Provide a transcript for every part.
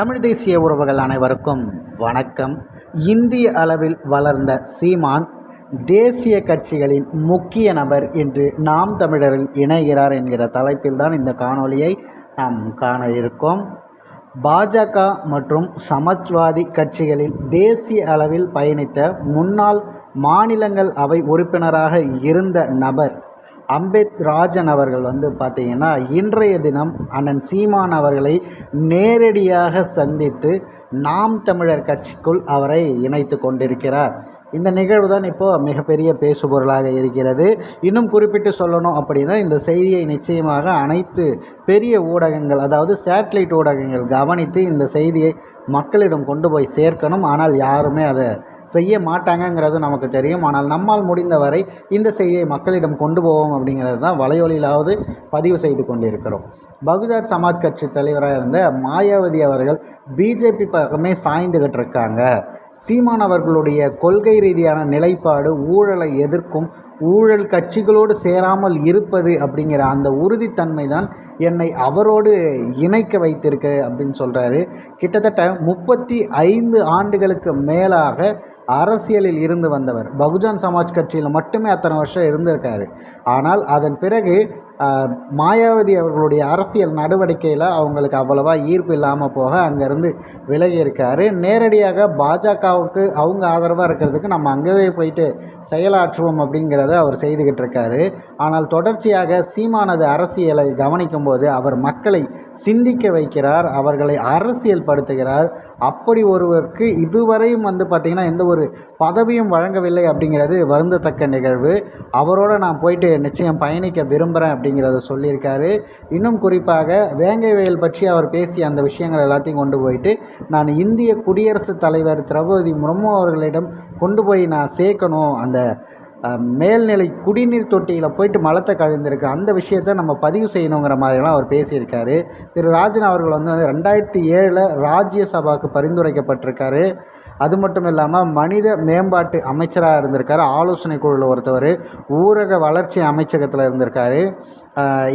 தமிழ் தேசிய உறவுகள் அனைவருக்கும் வணக்கம். இந்திய அளவில் வளர்ந்த சீமான் தேசிய கட்சிகளின் முக்கிய நபர் என்று நாம் தமிழரில் இணைகிறார் என்கிற தலைப்பில் தான் இந்த காணொளியை நாம் காண இருக்கோம். பாஜக மற்றும் சமாஜ்வாதி கட்சிகளில் தேசிய அளவில் பயணித்த முன்னாள் மாநிலங்கள் அவை உறுப்பினராக இருந்த நபர் அம்பேத் ராஜன் அவர்கள் வந்து பார்த்திங்கன்னா இன்றைய தினம் அண்ணன் சீமான் அவர்களை நேரடியாக சந்தித்து நாம் தமிழர் கட்சிக்குள் அவரை இணைத்து கொண்டிருக்கிறார். இந்த நிகழ்வு தான் இப்போது மிகப்பெரிய பேசுபொருளாக இருக்கிறது. இன்னும் குறிப்பிட்டு சொல்லணும் அப்படின்னா இந்த செய்தியை நிச்சயமாக அனைத்து பெரிய ஊடகங்கள் அதாவது சேட்டலைட் ஊடகங்கள் கவனித்து இந்த செய்தியை மக்களிடம் கொண்டு போய் சேர்க்கணும். ஆனால் யாருமே அதை செய்ய மாட்டாங்கங்கிறது நமக்கு தெரியும். ஆனால் நம்மால் முடிந்தவரை இந்த செய்தியை மக்களிடம் கொண்டு போவோம் அப்படிங்கிறது தான் வலையொலியிலாவது பதிவு செய்து கொண்டிருக்கிறோம். பகுஜாத் சமாஜ் கட்சி தலைவராக இருந்த மாயாவதி அவர்கள் பிஜேபி பக்கமே சாய்ந்துகிட்டு இருக்காங்க. சீமான் அவர்களுடைய கொள்கை ரீதியான நிலைப்பாடு ஊழலை எதிர்க்கும் ஊழல் கட்சிகளோடு சேராமல் இருப்பது அப்படிங்கிற அந்த உறுதித்தன்மை தான் என்னை அவரோடு இணைக்க வைத்திருக்கு அப்படின்னு சொல்கிறாரு கிட்டத்தட்ட முப்பத்தி ஐந்து ஆண்டுகளுக்கு மேலாக அரசியலில் இருந்து வந்தவர். பகுஜன் சமாஜ் கட்சியில் மட்டுமே அத்தனை வருஷம் இருந்திருக்காரு. ஆனால் அதன் பிறகு மாயாவதி அவர்களுடைய அரசியல் நடவடிக்கையில் அவங்களுக்கு அவ்வளவா ஈர்ப்பு இல்லாமல் போக அங்கேருந்து விலகி இருக்கார். நேரடியாக பாஜகவுக்கு அவங்க ஆதரவாக இருக்கிறதுக்கு நம்ம அங்கேயே போயிட்டு செயலாற்றுவோம் அப்படிங்கிறத அவர் செய்துக்கிட்டு இருக்காரு. ஆனால் தொடர்ச்சியாக சீமானது அரசியலை கவனிக்கும் போது அவர் மக்களை சிந்திக்க வைக்கிறார் அவர்களை அரசியல் படுத்துகிறார் அப்படி ஒருவருக்கு இதுவரையும் வந்து பார்த்திங்கன்னா எந்த ஒரு பதவியும் வழங்கவில்லை அப்படிங்கிறது வருந்தத்தக்க நிகழ்வு. அவரோட நான் போயிட்டு நிச்சயம் பயணிக்க விரும்புகிறேன் அப்படி அப்படிங்கிறத சொல்லியிருக்காரு. இன்னும் குறிப்பாக வேங்கை வயல் பற்றி அவர் பேசிய அந்த விஷயங்கள் எல்லாத்தையும் கொண்டு போயிட்டு நான் இந்திய குடியரசுத் தலைவர் திரௌபதி முர்மு அவர்களிடம் கொண்டு போய் நான் சேர்க்கணும். அந்த மேல்நிலை குடிநீர் தொட்டியில் போயிட்டு மலத்தை கழிந்திருக்கு. அந்த விஷயத்தை நம்ம பதிவு செய்யணுங்கிற மாதிரிலாம் அவர் பேசியிருக்காரு. திரு. ராஜன் அவர்கள் வந்து ரெண்டாயிரத்தி ஏழில் ராஜ்யசபாவுக்கு பரிந்துரைக்கப்பட்டிருக்காரு. அது மட்டும் இல்லாமல் மனித மேம்பாட்டு அமைச்சராக இருந்திருக்காரு. ஆலோசனை குழுவில் ஒருத்தவர். ஊரக வளர்ச்சி அமைச்சகத்தில் இருந்திருக்காரு.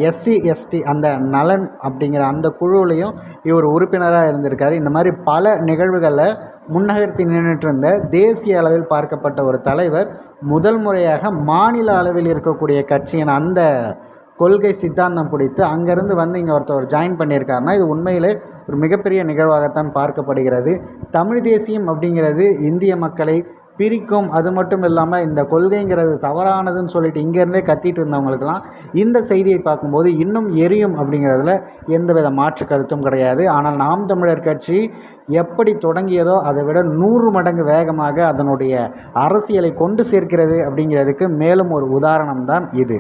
எஸ்சி எஸ்டி அந்த நலன் அப்படிங்கிற அந்த குழுவிலையும் இவர் உறுப்பினராக இருந்திருக்கார். இந்த மாதிரி பல நிகழ்வுகளில் முன்னகர்த்தி நின்றுட்டு இருந்த தேசிய அளவில் பார்க்கப்பட்ட ஒரு தலைவர் முதல் முறையாக மாநில அளவில் இருக்கக்கூடிய கட்சியின் அந்த கொள்கை சித்தாந்தம் பிடித்து அங்கேருந்து வந்து இங்கே ஒருத்தர் ஜாயின் பண்ணியிருக்காருன்னா இது உண்மையிலே ஒரு மிகப்பெரிய நிகழ்வாகத்தான் பார்க்கப்படுகிறது. தமிழ் தேசியம் அப்படிங்கிறது இந்திய மக்களை பிரிக்கும். அது மட்டும் இல்லாமல் இந்த கொள்கைங்கிறது தவறானதுன்னு சொல்லிட்டு இங்கேருந்தே கத்திட்டு இருந்தவங்களுக்கெல்லாம் இந்த செய்தியை பார்க்கும்போது இன்னும் எரியும் அப்படிங்கிறதுல எந்தவித மாற்று கருத்தும் கிடையாது. ஆனால் நாம் தமிழர் கட்சி எப்படி தொடங்கியதோ அதை விட நூறு மடங்கு வேகமாக அதனுடைய அரசியலை கொண்டு சேர்க்கிறது அப்படிங்கிறதுக்கு மேலும் ஒரு உதாரணம் தான் இது.